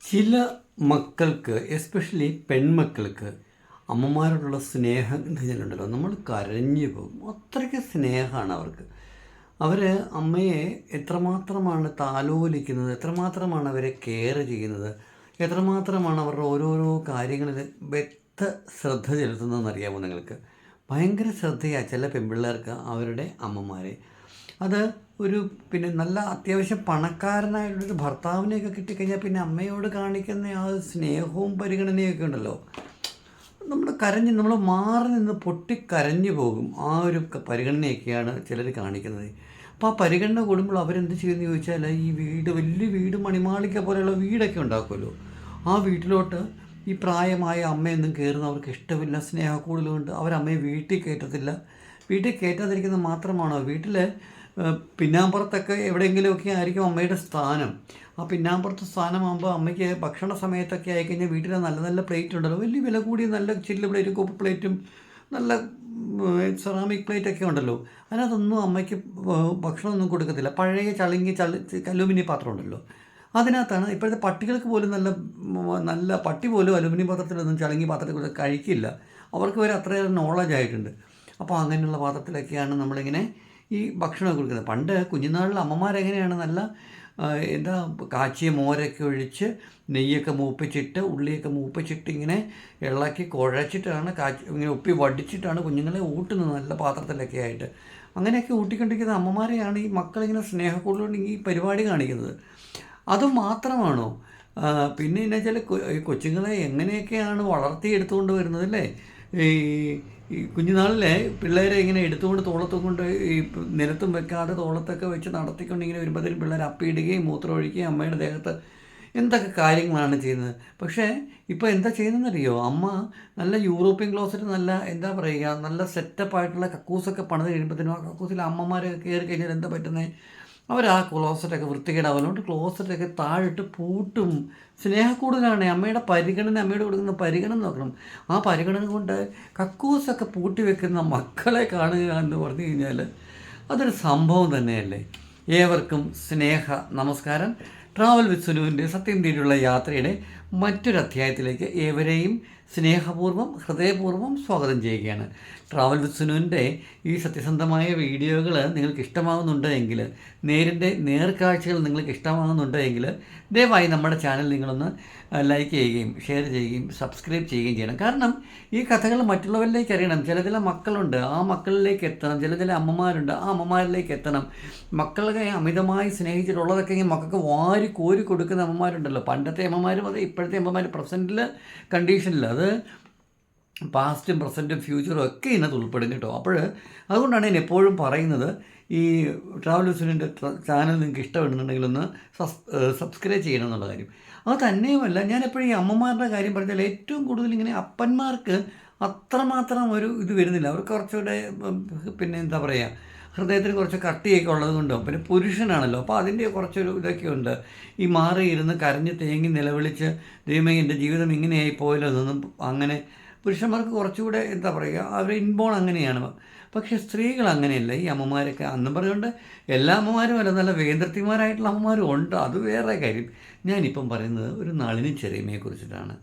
ചില മക്കൾക്ക് എസ്പെഷ്യലി പെൺമക്കൾക്ക് അമ്മമാരോടുള്ള സ്നേഹം ഉണ്ടല്ലോ നമ്മൾ കരഞ്ഞു പോകും. അത്രയ്ക്ക് സ്നേഹമാണ് അവർക്ക്. അവർ അമ്മയെ എത്രമാത്രമാണ് താലോലിക്കുന്നത് എത്രമാത്രമാണ് അവരെ കെയർ ചെയ്യുന്നത് എത്രമാത്രമാണ് അവരുടെ ഓരോരോ കാര്യങ്ങളിൽ വ്യക്ത ശ്രദ്ധ ചെലുത്തുന്നതെന്ന് അറിയാമോ നിങ്ങൾക്ക്? ഭയങ്കര ശ്രദ്ധയാണ് ചില പെൺപിള്ളേർക്ക് അവരുടെ അമ്മമാരെ. അത് ഒരു പിന്നെ നല്ല അത്യാവശ്യം പണക്കാരനായിട്ടുള്ളൊരു ഭർത്താവിനെയൊക്കെ കിട്ടിക്കഴിഞ്ഞാൽ പിന്നെ അമ്മയോട് കാണിക്കുന്ന ആ സ്നേഹവും പരിഗണനയൊക്കെ ഉണ്ടല്ലോ. നമ്മൾ കരഞ്ഞ് നമ്മൾ മാറി നിന്ന് പൊട്ടിക്കരഞ്ഞു പോകും. ആ ഒരു പരിഗണനയൊക്കെയാണ് ചിലർ കാണിക്കുന്നത്. അപ്പോൾ ആ പരിഗണന കൂടുമ്പോൾ അവരെന്ത് ചെയ്യുമെന്ന് ചോദിച്ചാൽ ഈ വീട് വലിയ വീട് മണിമാളിക്ക പോലെയുള്ള വീടൊക്കെ ഉണ്ടാക്കുമല്ലോ. ആ വീട്ടിലോട്ട് ഈ പ്രായമായ അമ്മയൊന്നും കയറുന്ന അവർക്ക് ഇഷ്ടമില്ല സ്നേഹക്കൂടുതലുണ്ട് അവരമ്മയെ വീട്ടിൽ കയറ്റത്തില്ല. വീട്ടിൽ കയറ്റാതിരിക്കുന്നത് മാത്രമാണോ? വീട്ടിൽ പിന്നാമ്പുറത്തൊക്കെ എവിടെയെങ്കിലുമൊക്കെ ആയിരിക്കും അമ്മയുടെ സ്ഥാനം. ആ പിന്നാമ്പുറത്ത് സ്ഥാനമാകുമ്പോൾ അമ്മയ്ക്ക് ഭക്ഷണ സമയത്തൊക്കെ ആയിക്കഴിഞ്ഞാൽ വീട്ടിൽ നല്ല നല്ല പ്ലേറ്റ് ഉണ്ടല്ലോ. വലിയ വില കൂടിയ നല്ല ചില്ല് പ്ലേറ്റും കോപ്പ് പ്ലേറ്റും നല്ല സെറാമിക് പ്ലേറ്റൊക്കെ ഉണ്ടല്ലോ. അതിനകത്തൊന്നും അമ്മയ്ക്ക് ഭക്ഷണമൊന്നും കൊടുക്കത്തില്ല. പഴയ ചളുങ്ങി ചളി അലൂമിനിയം പാത്രം ഉണ്ടല്ലോ. അതിനകത്താണ് ഇപ്പോഴത്തെ പട്ടികൾക്ക് പോലും നല്ല നല്ല പട്ടി പോലും അലുമിനിയം പാത്രത്തിലൊന്നും ചളിങ്ങി പാത്രത്തിൽ കഴിക്കില്ല. അവർക്ക് വരെ അത്രയേറെ നോളജ് ആയിട്ടുണ്ട്. അപ്പോൾ അങ്ങനെയുള്ള പാത്രത്തിലൊക്കെയാണ് നമ്മളിങ്ങനെ ഈ ഭക്ഷണം കൊടുക്കുന്നത്. പണ്ട് കുഞ്ഞുനാളിൽ അമ്മമാരെങ്ങനെയാണ് നല്ല എന്താ കാച്ചിയ മോരൊക്കെ ഒഴിച്ച് നെയ്യൊക്കെ മൂപ്പിച്ചിട്ട് ഉള്ളിയൊക്കെ മൂപ്പിച്ചിട്ട് ഇങ്ങനെ ഇളക്കി കുഴച്ചിട്ടാണ് കാച്ചി ഇങ്ങനെ ഉപ്പി വടിച്ചിട്ടാണ് കുഞ്ഞുങ്ങളെ ഊട്ടുന്നത് നല്ല പാത്രത്തിലൊക്കെ ആയിട്ട്. അങ്ങനെയൊക്കെ ഊട്ടിക്കൊണ്ടിരിക്കുന്ന അമ്മമാരെയാണ് ഈ മക്കളിങ്ങനെ സ്നേഹക്കൂടുതലുകൊണ്ട് ഈ പരിപാടി കാണിക്കുന്നത്. അത് മാത്രമാണോ? പിന്നെ എന്നു വെച്ചാൽ കൊച്ചുങ്ങളെ എങ്ങനെയൊക്കെയാണ് വളർത്തിയെടുത്തുകൊണ്ട് വരുന്നത് അല്ലേ? ഈ ഈ കുഞ്ഞുനാളിലെ പിള്ളേരെ ഇങ്ങനെ എടുത്തുകൊണ്ട് തോളത്തും കൊണ്ട് ഈ നിരത്തും വെക്കാതെ തോളത്തൊക്കെ വെച്ച് നടത്തിക്കൊണ്ട് ഇങ്ങനെ വരുമ്പോഴത്തേക്കും പിള്ളേർ അപ്പിയിടുകയും മൂത്രം ഒഴിക്കുകയും അമ്മയുടെ ദേഹത്ത് എന്തൊക്കെ കാര്യങ്ങളാണ് ചെയ്യുന്നത്? പക്ഷേ ഇപ്പോൾ എന്താ ചെയ്യുന്നതെന്നറിയോ? അമ്മ നല്ല യൂറോപ്യൻ ക്ലോസറ്റ് നല്ല എന്താ പറയുക നല്ല സെറ്റപ്പായിട്ടുള്ള കക്കൂസൊക്കെ പണിത് കഴിയുമ്പോഴത്തേനും ആ കക്കൂസിൽ അമ്മമാരൊക്കെ കയറി കഴിഞ്ഞാൽ എന്താ പറ്റുന്നത് അവർ ആ ക്ലോസറ്റൊക്കെ വൃത്തികേടാവുന്നതുകൊണ്ട് ക്ലോസറ്റൊക്കെ താഴിട്ട് പൂട്ടും. സ്നേഹക്കൂടുതലാണ്. അമ്മയുടെ പരിഗണന അമ്മയുടെ കൊടുക്കുന്ന പരിഗണന നോക്കണം. ആ പരിഗണന കൊണ്ട് കക്കൂസൊക്കെ പൂട്ടി വെക്കുന്ന മക്കളെ കാണുക എന്ന് പറഞ്ഞു കഴിഞ്ഞാൽ അതൊരു സംഭവം തന്നെയല്ലേ? ഏവർക്കും സ്നേഹ നമസ്കാരം. ട്രാവൽ വിത്ത് സുനുവിന്റെ സത്യം യാത്രയുടെ മറ്റൊരു അധ്യായത്തിലേക്ക് ഏവരെയും സ്നേഹപൂർവം ഹൃദയപൂർവം സ്വാഗതം ചെയ്യുകയാണ്. ട്രാവൽ വിത്ത് സുനുവിന്റെ ഈ സത്യസന്ധമായ വീഡിയോകൾ നിങ്ങൾക്ക് ഇഷ്ടമാകുന്നുണ്ട് എങ്കിൽ നേരിന്റെ നേർക്കാഴ്ചകൾ നിങ്ങൾക്ക് ഇഷ്ടമാകുന്നുണ്ട് എങ്കിൽ ദയവായി നമ്മുടെ ചാനൽ നിങ്ങളൊന്ന് ലൈക്ക് ചെയ്യുകയും ഷെയർ ചെയ്യുകയും സബ്സ്ക്രൈബ് ചെയ്യുകയും ചെയ്യണം. കാരണം ഈ കഥകൾ മറ്റുള്ളവരിലേക്ക് അറിയണം. ചില ചില മക്കളുണ്ട് ആ മക്കളിലേക്ക് എത്തണം. ചില ചില അമ്മമാരുണ്ട് ആ അമ്മമാരിലേക്ക് എത്തണം. മക്കളെ അമിതമായി സ്നേഹിച്ചിട്ടുള്ളതൊക്കെ ഈ മക്കൾക്ക് വാരി കോരി കൊടുക്കുന്ന അമ്മമാരുണ്ടല്ലോ. പണ്ടത്തെ അമ്മമാരും അതെ ഇപ്പോഴത്തെ അമ്മമാർ പ്രസന്റിൽ കണ്ടീഷനിൽ അത് പാസ്റ്റും പ്രസന്റും ഫ്യൂച്ചറും ഒക്കെ ഇതിനകത്ത് ഉൾപ്പെടും കേട്ടോ. അപ്പോൾ അതുകൊണ്ടാണ് ഞാൻ എപ്പോഴും പറയുന്നത് ഈ ട്രാവൽ വിസുവിന്റെ ചാനൽ നിങ്ങൾക്ക് ഇഷ്ടപ്പെടുന്നുണ്ടെങ്കിൽ ഒന്ന് സബ് സബ്സ്ക്രൈബ് ചെയ്യണം എന്നുള്ള കാര്യം. അത് തന്നെയുമല്ല ഞാൻ എപ്പോഴും ഈ അമ്മമാരുടെ കാര്യം പറഞ്ഞാൽ ഏറ്റവും കൂടുതൽ ഇങ്ങനെ അപ്പന്മാർക്ക് അത്രമാത്രം ഒരു ഇത് വരുന്നില്ല. അവർക്ക് കുറച്ചുകൂടെ പിന്നെ എന്താ പറയുക ഹൃദയത്തിന് കുറച്ച് കട്ടിയൊക്കെ ഉള്ളത് കൊണ്ടും പിന്നെ പുരുഷനാണല്ലോ. അപ്പോൾ അതിന്റെ കുറച്ചൊരു ഇതൊക്കെ ഉണ്ട്. ഈ മാറിയിരുന്ന് കരഞ്ഞ് തേങ്ങി നിലവിളിച്ച് ദൈവമേ എന്റെ ജീവിതം ഇങ്ങനെയായി പോയല്ലോ എന്നൊന്നും അങ്ങനെ പുരുഷന്മാർക്ക് കുറച്ചുകൂടെ എന്താ പറയുക അവർ ഇൻബോൺ അങ്ങനെയാണ്. പക്ഷേ സ്ത്രീകൾ അങ്ങനെയല്ല. ഈ അമ്മമാരൊക്കെ അന്നും പറഞ്ഞുകൊണ്ട് എല്ലാ അമ്മമാരും അല്ല നല്ല വേന്ദ്രത്തിമാരായിട്ടുള്ള അമ്മമാരും ഉണ്ട്. അത് വേറെ കാര്യം. ഞാനിപ്പം പറയുന്നത് ഒരു നളിനി ചെറിയമ്മയെ കുറിച്ചിട്ടാണ്.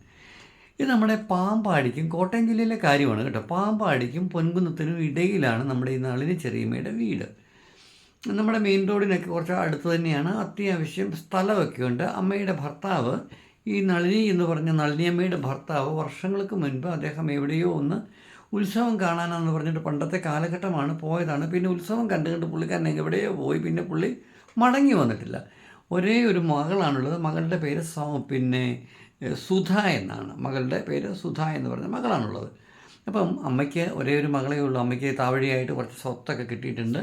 ഇത് നമ്മുടെ പാമ്പാടിക്കും കോട്ടയം ജില്ലയിലെ കാര്യമാണ് കേട്ടോ. പാമ്പാടിക്കും പൊൻകുന്നത്തിനും ഇടയിലാണ് നമ്മുടെ ഈ നളിനി ചെറിയമ്മയുടെ വീട്. നമ്മുടെ മെയിൻ റോഡിനൊക്കെ കുറച്ച് അടുത്ത് തന്നെയാണ്. അത്യാവശ്യം സ്ഥലമൊക്കെ ഉണ്ട്. അമ്മയുടെ ഭർത്താവ് ഈ നളിനി എന്ന് പറഞ്ഞ നളിനിയമ്മയുടെ ഭർത്താവ് വർഷങ്ങൾക്ക് മുൻപ് അദ്ദേഹം എവിടെയോ ഒന്ന് ഉത്സവം കാണാനാണെന്ന് പറഞ്ഞിട്ട് പണ്ടത്തെ കാലഘട്ടമാണ് പോയതാണ്. പിന്നെ ഉത്സവം കണ്ടു കണ്ട് പുള്ളിക്കാരൻ എവിടെയോ പോയി. പിന്നെ പുള്ളി മടങ്ങി വന്നിട്ടില്ല. ഒരേ ഒരു മകളാണുള്ളത്. മകളുടെ പേര് പിന്നെ സുധ എന്നാണ്. മകളുടെ പേര് സുധ എന്ന് പറഞ്ഞ മകളാണുള്ളത്. അപ്പം അമ്മയ്ക്ക് ഒരേ ഒരു മകളേ ഉള്ളൂ. അമ്മയ്ക്ക് താവഴിയായിട്ട് കുറച്ച് സ്വത്തൊക്കെ കിട്ടിയിട്ടുണ്ട്.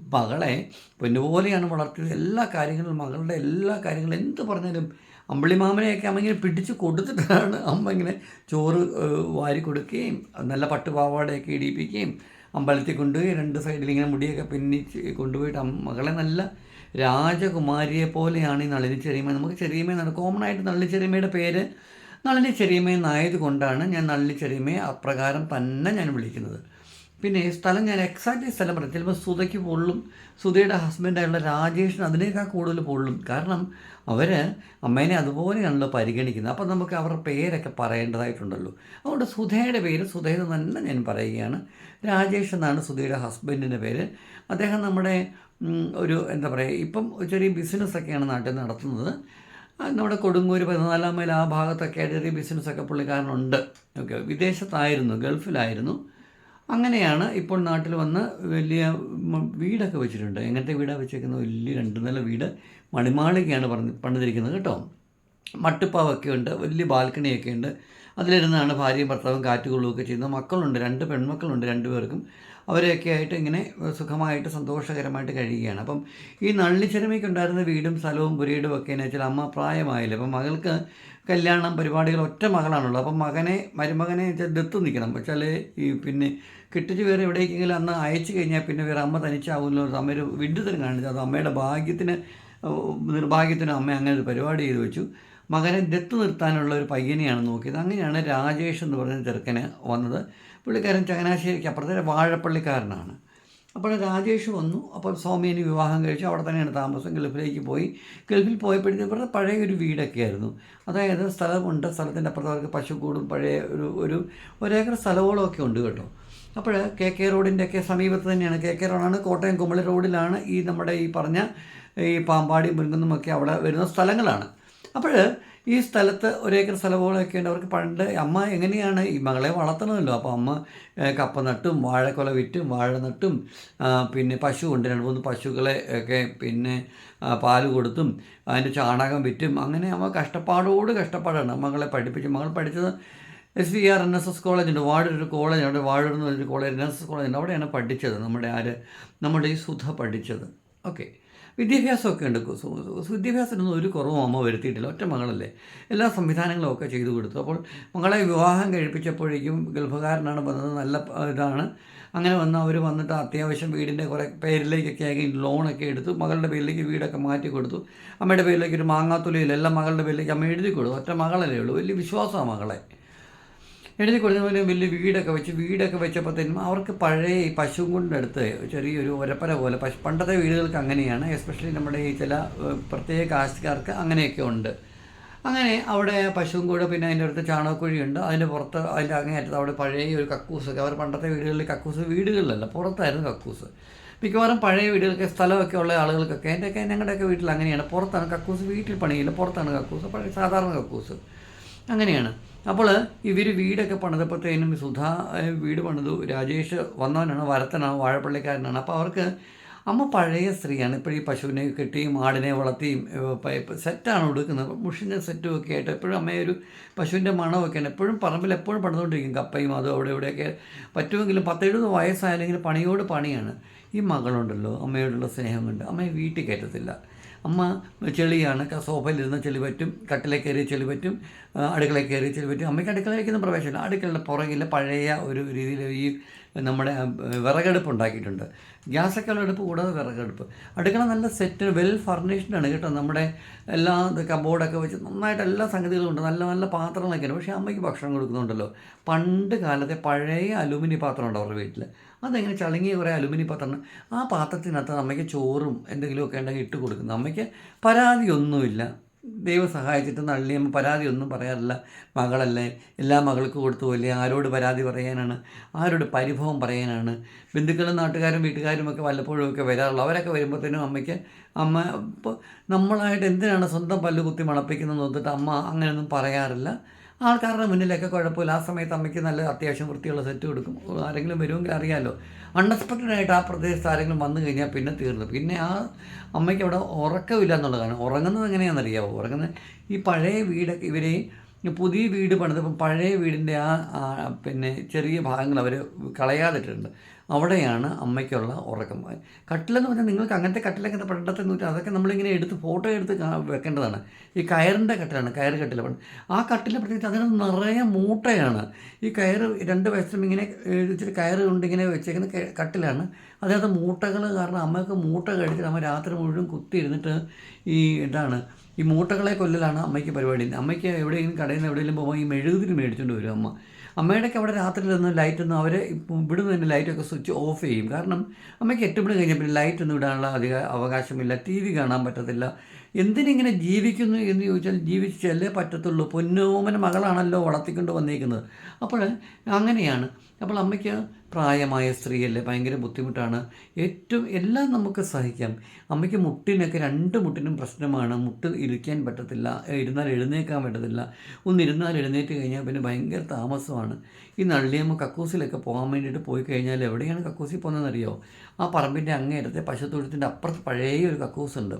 മകളെ പൊന്നുപോലെയാണ് വളർത്തിയത്. എല്ലാ കാര്യങ്ങളും മകളുടെ എല്ലാ കാര്യങ്ങളും എന്ത് പറഞ്ഞാലും അമ്പിളിമാമനെയൊക്കെ അമ്മ ഇങ്ങനെ പിടിച്ച് കൊടുത്തിട്ടാണ് അമ്മ ഇങ്ങനെ ചോറ് വാരി കൊടുക്കുകയും നല്ല പട്ടുപാവാടയൊക്കെ ഇടിയിപ്പിക്കുകയും അമ്പലത്തിൽ കൊണ്ടുപോയി രണ്ട് സൈഡിൽ ഇങ്ങനെ മുടിയൊക്കെ പിന്നിച്ച് കൊണ്ടുപോയിട്ട് മകളെ നല്ല രാജകുമാരിയെ പോലെയാണ് ഈ നളിനി ചെറിയമ്മ നമുക്ക് ചെറിയമ്മ എന്നാണ് കോമൺ ആയിട്ട് നളിനി ചെറിയമ്മയുടെ പേര് നളിനി ചെറിയമ്മ എന്നായത് കൊണ്ടാണ് ഞാൻ നളിനി ചെറിയമ്മയെ അപ്രകാരം തന്നെ ഞാൻ വിളിക്കുന്നത്. പിന്നെ സ്ഥലം ഞാൻ എക്സാക്റ്റ് സ്ഥലം പറഞ്ഞു ചിലപ്പോൾ സുധയ്ക്ക് പൊള്ളും സുധയുടെ ഹസ്ബൻഡായുള്ള രാജേഷിന് അതിനേക്കാൾ കൂടുതൽ പൊള്ളും. കാരണം അവർ അമ്മേനെ അതുപോലെയാണല്ലോ പരിഗണിക്കുന്നത്. അപ്പോൾ നമുക്ക് അവരുടെ പേരൊക്കെ പറയേണ്ടതായിട്ടുണ്ടല്ലോ. അതുകൊണ്ട് സുധയുടെ പേര് സുധയുടെ തന്നെ ഞാൻ പറയുകയാണ്. രാജേഷ് എന്നാണ് സുധയുടെ ഹസ്ബൻഡിന്റെ പേര്. അദ്ദേഹം നമ്മുടെ ഒരു എന്താ പറയുക ഇപ്പം ചെറിയ ബിസിനസ്സൊക്കെയാണ് നാട്ടിൽ നടത്തുന്നത്. നമ്മുടെ കൊടുങ്ങൂർ പതിനാലാം മൈൽ ആ ഭാഗത്തൊക്കെ ചെറിയ ബിസിനസ്സൊക്കെ പുള്ളിക്കാരനുണ്ട്. ഓക്കെ വിദേശത്തായിരുന്നു ഗൾഫിലായിരുന്നു. അങ്ങനെയാണ് ഇപ്പോൾ നാട്ടിൽ വന്ന് വലിയ വീടൊക്കെ വെച്ചിട്ടുണ്ട്. എങ്ങനത്തെ വീടാണ് വെച്ചേക്കുന്നത്? വലിയ രണ്ട് നില വീട്. മണിമാളികയാണ് പറഞ്ഞ് പണിതിരിക്കുന്നത് കേട്ടോ. മട്ടുപ്പാവൊക്കെ ഉണ്ട് വലിയ ബാൽക്കണിയൊക്കെ ഉണ്ട്. അതിലിരുന്നാണ് ഭാര്യയും ഭർത്താവും കാറ്റുകൊള്ളുകയൊക്കെ ചെയ്യുന്നത്. മക്കളുണ്ട് രണ്ട് പെൺമക്കളുണ്ട് രണ്ടുപേർക്കും അവരെയൊക്കെ ആയിട്ട് ഇങ്ങനെ സുഖമായിട്ട് സന്തോഷകരമായിട്ട് കഴിയുകയാണ്. അപ്പം ഈ നള്ളിച്ചെരുമയ്ക്കുണ്ടായിരുന്ന വീടും സ്ഥലവും പുരയിടും ഒക്കെ എന്ന് വെച്ചാൽ അമ്മ പ്രായമായില്ല. അപ്പം മകൾക്ക് കല്യാണം പരിപാടികൾ ഒറ്റ മകളാണുള്ളത്. അപ്പം മകനെ മരുമകനെ വെച്ചാൽ ദത്ത് നിൽക്കണം. വെച്ചാൽ ഈ പിന്നെ കെട്ടിച്ച് വേറെ എവിടേക്കെങ്കിലും അന്ന് അയച്ചു കഴിഞ്ഞാൽ പിന്നെ വേറെ അമ്മ തനിച്ചാവുന്ന അമ്മയൊരു വിഡ്ഢിത്തരം കാണിച്ചു അത് അമ്മയുടെ ഭാഗ്യത്തിന് നിർഭാഗ്യത്തിന് അമ്മ അങ്ങനെ ഒരു പരിപാടി ചെയ്തു വെച്ചു. മകനെ ദത്ത് നിർത്താനുള്ള ഒരു പയ്യനെയാണ് നോക്കിയത്. അങ്ങനെയാണ് രാജേഷ് എന്ന് പറയുന്ന ചെറുക്കന് വന്നത്. പുള്ളിക്കാരൻ ചങ്ങനാശ്ശേരിക്ക് അപ്പുറത്തെ വാഴപ്പള്ളിക്കാരനാണ്. അപ്പോൾ രാജേഷ് വന്നു. അപ്പോൾ സ്വാമിയെ വിവാഹം കഴിച്ചു. അവിടെ തന്നെയാണ് താമസം. ഗൾഫിലേക്ക് പോയി. ഗൾഫിൽ പോയപ്പോഴത്തേക്ക് ഇവരുടെ പഴയ ഒരു വീടൊക്കെ ആയിരുന്നു. അതായത് സ്ഥലമുണ്ട്. സ്ഥലത്തിന്റെ അപ്പുറത്ത് അവർക്ക് പശുക്കൂടും പഴയ ഒരു ഒരു ഒരേക്കർ സ്ഥലങ്ങളൊക്കെ ഉണ്ട് കേട്ടോ. അപ്പോൾ കെ കെ റോഡിന്റെയൊക്കെ സമീപത്ത് തന്നെയാണ്. കെ കെ റോഡാണ്. കോട്ടയം കുമളി റോഡിലാണ് ഈ നമ്മുടെ ഈ പറഞ്ഞ ഈ പാമ്പാടി മുരുങ്ങുന്നമൊക്കെ അവിടെ വരുന്ന സ്ഥലങ്ങളാണ്. അപ്പോൾ ഈ സ്ഥലത്ത് ഒരേക്കർ സ്ഥലങ്ങളൊക്കെ ഉണ്ട്. അവർക്ക് പണ്ട് അമ്മ എങ്ങനെയാണ് ഈ മകളെ വളർത്തണമല്ലോ അപ്പോൾ അമ്മ കപ്പ നട്ടും വാഴക്കൊല വിറ്റും വാഴ നട്ടും പിന്നെ പശു ഉണ്ട്. രണ്ട് മൂന്ന് പശുക്കളെ ഒക്കെ പിന്നെ പാൽ കൊടുത്തും അതിന്റെ ചാണകം വിറ്റും. അങ്ങനെ അമ്മ കഷ്ടപ്പാടോട് കഷ്ടപ്പാടാണ്. മകളെ പഠിപ്പിച്ചു മകൾ പഠിച്ചത് S V R N S S college ഉണ്ട് വാഴൊരു കോളേജ് അവിടെ വാഴൂർ എന്ന് പറഞ്ഞൊരു college N S S college ഉണ്ട്. അവിടെയാണ് പഠിച്ചത്. നമ്മുടെ ആര്? നമ്മുടെ ഈ സുധ പഠിച്ചത്. ഓക്കെ. വിദ്യാഭ്യാസമൊക്കെ ഉണ്ട് വിദ്യാഭ്യാസത്തിനൊന്നും ഒരു കുറവും അമ്മ വരുത്തിയിട്ടില്ല. ഒറ്റ മകളല്ലേ. എല്ലാ സംവിധാനങ്ങളും ഒക്കെ ചെയ്തു കൊടുത്തു. അപ്പോൾ മകളെ വിവാഹം കഴിപ്പിച്ചപ്പോഴേക്കും ഗൾഫുകാരനാണ് വന്നത്. നല്ല ഇതാണ്. അങ്ങനെ വന്ന് അവർ വന്നിട്ട് അത്യാവശ്യം വീടിന്റെ കുറേ പേരിലേക്കൊക്കെ ആയി ലോണൊക്കെ എടുത്തു. മകളുടെ പേരിലേക്ക് വീടൊക്കെ മാറ്റി കൊടുത്തു. അമ്മയുടെ പേരിലേക്ക് ഒരു മാങ്ങാത്തുലയിൽ എല്ലാം മകളുടെ പേരിലേക്ക് അമ്മ എഴുതി കൊടുത്തു. ഒറ്റ മകളല്ലേ ഉള്ളൂ. വലിയ വിശ്വാസമാണ് മകളെ. എഴുതി പോലെ വലിയ വീടൊക്കെ വെച്ച് വീടൊക്കെ വെച്ചപ്പോഴത്തേനും അവർക്ക് പഴയ ഈ പശുവും കൊണ്ടടുത്ത് ചെറിയൊരു ഒരപ്പര പോലെ പശു പണ്ടത്തെ വീടുകൾക്ക് അങ്ങനെയാണ് എസ്പെഷ്യലി നമ്മുടെ ഈ ചില പ്രത്യേക കാശുകാർക്ക് അങ്ങനെയൊക്കെ ഉണ്ട്. അങ്ങനെ അവിടെ പശുവും കൂടെ പിന്നെ അതിന്റെ അടുത്ത് ചാണകക്കുഴിയുണ്ട് അതിന്റെ പുറത്ത് അതിന്റെ അങ്ങേയറ്റത്ത് അവിടെ പഴയ ഒരു കക്കൂസൊക്കെ അവർ പണ്ടത്തെ വീടുകളിൽ കക്കൂസ് വീടുകളിലല്ല പുറത്തായിരുന്നു കക്കൂസ്. മിക്കവാറും പഴയ വീടുകൾക്ക് സ്ഥലമൊക്കെ ഉള്ള ആളുകൾക്കൊക്കെ എന്റെയൊക്കെ ഞങ്ങളുടെയൊക്കെ വീട്ടിൽ അങ്ങനെയാണ്. പുറത്താണ് കക്കൂസ് വീട്ടിൽ പണിയില്ല പുറത്താണ് കക്കൂസ് പഴയ സാധാരണ കക്കൂസ്. അങ്ങനെയാണ്. അപ്പോൾ ഇവർ വീടൊക്കെ പണിതപ്പോഴത്തേനും സുധ വീട് പണിതു. രാജേഷ് വന്നവനാണ് വരത്തനാണ് വാഴപ്പള്ളിക്കാരനാണ്. അപ്പോൾ അവർക്ക് അമ്മ പഴയ സ്ത്രീയാണ്. ഇപ്പോൾ ഈ പശുവിനെ കെട്ടിയും ആടിനെ വളർത്തിയും സെറ്റാണ് കൊടുക്കുന്നത് മുഷിന്റെ സെറ്റും ഒക്കെ ആയിട്ട് എപ്പോഴും അമ്മയെ ഒരു പശുവിന്റെ മണമൊക്കെയാണ്. എപ്പോഴും പറമ്പിൽ എപ്പോഴും പണിതുകൊണ്ടിരിക്കും. കപ്പയും അതും അവിടെ ഇവിടെയൊക്കെ പറ്റുമെങ്കിലും പത്തെഴുപത് വയസ്സായാലെങ്കിലും പണിയോട് പണിയാണ്. ഈ മകളുണ്ടല്ലോ അമ്മയോടുള്ള സ്നേഹമുണ്ട് അമ്മയെ വീട്ടിൽ കയറ്റത്തില്ല. അമ്മ ചെളിയാണ് സോഫയിലിരുന്ന് ചെളി പറ്റും കട്ടിലേ കയറി ചെളി പറ്റും അടുക്കളയിൽ കയറി ചെളി പറ്റും. അമ്മയ്ക്ക് അടുക്കളയിലേക്കൊന്നും പ്രവേശമില്ല അടുക്കളയുടെ പുറകിൽ പഴയ ഒരു രീതിയിൽ ഈ നമ്മുടെ വിറകെടുപ്പ് ഉണ്ടാക്കിയിട്ടുണ്ട്. ഗ്യാസൊക്കെ ഉള്ള അടുപ്പ് കൂടാതെ വിറകടുപ്പ്. അടുക്കള നല്ല സെറ്റ് വെൽ ഫർണിഷ്ഡ് ആണ് കേട്ടോ. നമ്മുടെ എല്ലാ കബോർഡൊക്കെ വെച്ച് നന്നായിട്ട് എല്ലാ സംഗതികളും ഉണ്ട്. നല്ല നല്ല പാത്രങ്ങളൊക്കെയാണ് പക്ഷേ അമ്മയ്ക്ക് ഭക്ഷണം കൊടുക്കുന്നുണ്ടല്ലോ. പണ്ട് കാലത്തെ പഴയ അലുമിനി പാത്രം ഉണ്ട് അവരുടെ വീട്ടിൽ അതെങ്ങനെ ചളുങ്ങിയ കുറേ അലുമിനി പാത്രമാണ് ആ പാത്രത്തിനകത്ത് അമ്മയ്ക്ക് ചോറും എന്തെങ്കിലുമൊക്കെ ഉണ്ടെങ്കിൽ ഇട്ട് കൊടുക്കുന്നു. അമ്മയ്ക്ക് പരാതിയൊന്നുമില്ല. ദൈവം സഹായിച്ചിട്ട് നള്ളിയമ്മ പരാതിയൊന്നും പറയാറില്ല. മകളല്ലേ എല്ലാ മകൾക്കും കൊടുത്തു പോലെ ആരോട് പരാതി പറയാനാണ്? ആരോട് പരിഭവം പറയാനാണ്? ബന്ധുക്കളും നാട്ടുകാരും വീട്ടുകാരും ഒക്കെ വല്ലപ്പോഴും ഒക്കെ വരാറുള്ളൂ. അവരൊക്കെ വരുമ്പോഴത്തേനും അമ്മയ്ക്ക് അമ്മ ഇപ്പോൾ നമ്മളായിട്ട് എന്തിനാണ് സ്വന്തം പല്ല് കുത്തി മണപ്പിക്കുന്നത് നോക്കിയിട്ട് അമ്മ അങ്ങനെയൊന്നും പറയാറില്ല. ആൾക്കാരുടെ മുന്നിലൊക്കെ കുഴപ്പമില്ല. ആ സമയത്ത് അമ്മയ്ക്ക് നല്ല അത്യാവശ്യം വൃത്തിയുള്ള സെറ്റ് കൊടുക്കും. ആരെങ്കിലും വരുമെങ്കിൽ അറിയാമല്ലോ അൺഎക്സ്പെക്റ്റഡ് ആയിട്ട് ആ പ്രദേശത്ത് ആരെങ്കിലും വന്നു കഴിഞ്ഞാൽ പിന്നെ തീർന്നു. പിന്നെ ആ അമ്മയ്ക്ക് അവിടെ ഉറക്കമില്ല എന്നുള്ള കാരണം. ഉറങ്ങുന്നത് എങ്ങനെയാണെന്നറിയാമോ ഉറങ്ങുന്നത് ഈ പഴയ വീട് ഇവരെ പുതിയ വീട് പണിതപ്പം പഴയ വീടിന്റെ ആ, പിന്നെ ചെറിയ ഭാഗങ്ങൾ അവർ കളയാതിട്ടുണ്ട്. അവിടെയാണ് അമ്മയ്ക്കുള്ള ഉറക്കം. കട്ടിലെന്ന് പറഞ്ഞാൽ നിങ്ങൾക്ക് അങ്ങനത്തെ കട്ടിലൊക്കെ പണ്ടത്തെ നൂറ്റി അതൊക്കെ നമ്മളിങ്ങനെ എടുത്ത് ഫോട്ടോ എടുത്ത് വെക്കേണ്ടതാണ്. ഈ കയറിന്റെ കട്ടിലാണ് കയർ കട്ടിൽ ആ കട്ടിൽ പ്രത്യേകിച്ച് അതിനകത്ത് നിറയെ മൂട്ടയാണ്. ഈ കയറ് രണ്ട് വയസ്സും ഇങ്ങനെ ഇച്ചിരി കയറ് കൊണ്ട് ഇങ്ങനെ വെച്ചേക്കുന്ന കട്ടിലാണ്. അതിനകത്ത് മൂട്ടകൾ കാരണം അമ്മയ്ക്ക് മൂട്ട കഴിച്ചിട്ട് അമ്മ രാത്രി മുഴുവൻ കുത്തി ഇരുന്നിട്ട് ഈ ഇതാണ്. ഈ മൂട്ടകളെ കൊല്ലലാണ് അമ്മയ്ക്ക് പരിപാടി. അമ്മയ്ക്ക് എവിടെയെങ്കിലും കടയിൽ നിന്ന് എവിടെയെങ്കിലും പോകുമ്പോൾ ഈ മെഴുകുതിരി മേടിച്ചുകൊണ്ട് വരും അമ്മ. അമ്മയുടെയൊക്കെ അവിടെ രാത്രിയിലൊന്നും ലൈറ്റൊന്നും അവർ ഇവിടുന്ന് തന്നെ ലൈറ്റൊക്കെ സ്വിച്ച് ഓഫ് ചെയ്യും. കാരണം അമ്മയ്ക്ക് എട്ട് മണി കഴിഞ്ഞാൽ പിന്നെ ലൈറ്റൊന്നും ഇടാനുള്ള അധിക അവകാശമില്ല. ടി വി കാണാൻ പറ്റത്തില്ല. എന്തിനിങ്ങനെ ജീവിക്കുന്നു എന്ന് ചോദിച്ചാൽ ജീവിച്ചല്ലേ പറ്റത്തുള്ളൂ. പൊന്നോമന മകളാണല്ലോ വളർത്തിക്കൊണ്ട് വന്നിരിക്കുന്നത് അപ്പോൾ അങ്ങനെയാണ്. അപ്പോൾ അമ്മയ്ക്ക് പ്രായമായ സ്ത്രീയല്ലേ? ഭയങ്കര ബുദ്ധിമുട്ടാണ്. ഏറ്റവും എല്ലാം നമുക്ക് സഹിക്കാം. അമ്മയ്ക്ക് മുട്ടിനൊക്കെ രണ്ട് മുട്ടിനും പ്രശ്നമാണ്. മുട്ട് ഇരിക്കാൻ പറ്റത്തില്ല. ഇരുന്നാൽ എഴുന്നേക്കാൻ പറ്റത്തില്ല. ഒന്നിരുന്നാൽ എഴുന്നേറ്റ് കഴിഞ്ഞാൽ പിന്നെ ഭയങ്കര താമസമാണ്. ഈ നള്ളിയമ്മ കക്കൂസിലൊക്കെ പോകാൻ വേണ്ടിയിട്ട് പോയി കഴിഞ്ഞാൽ എവിടെയാണ് കക്കൂസിൽ പോകുന്നതെന്നറിയോ? ആ പറമ്പിന്റെ അങ്ങേരത്തെ പശുത്തൊഴുത്തിന്റെ അപ്പുറത്ത് പഴയ ഒരു കക്കൂസുണ്ട്.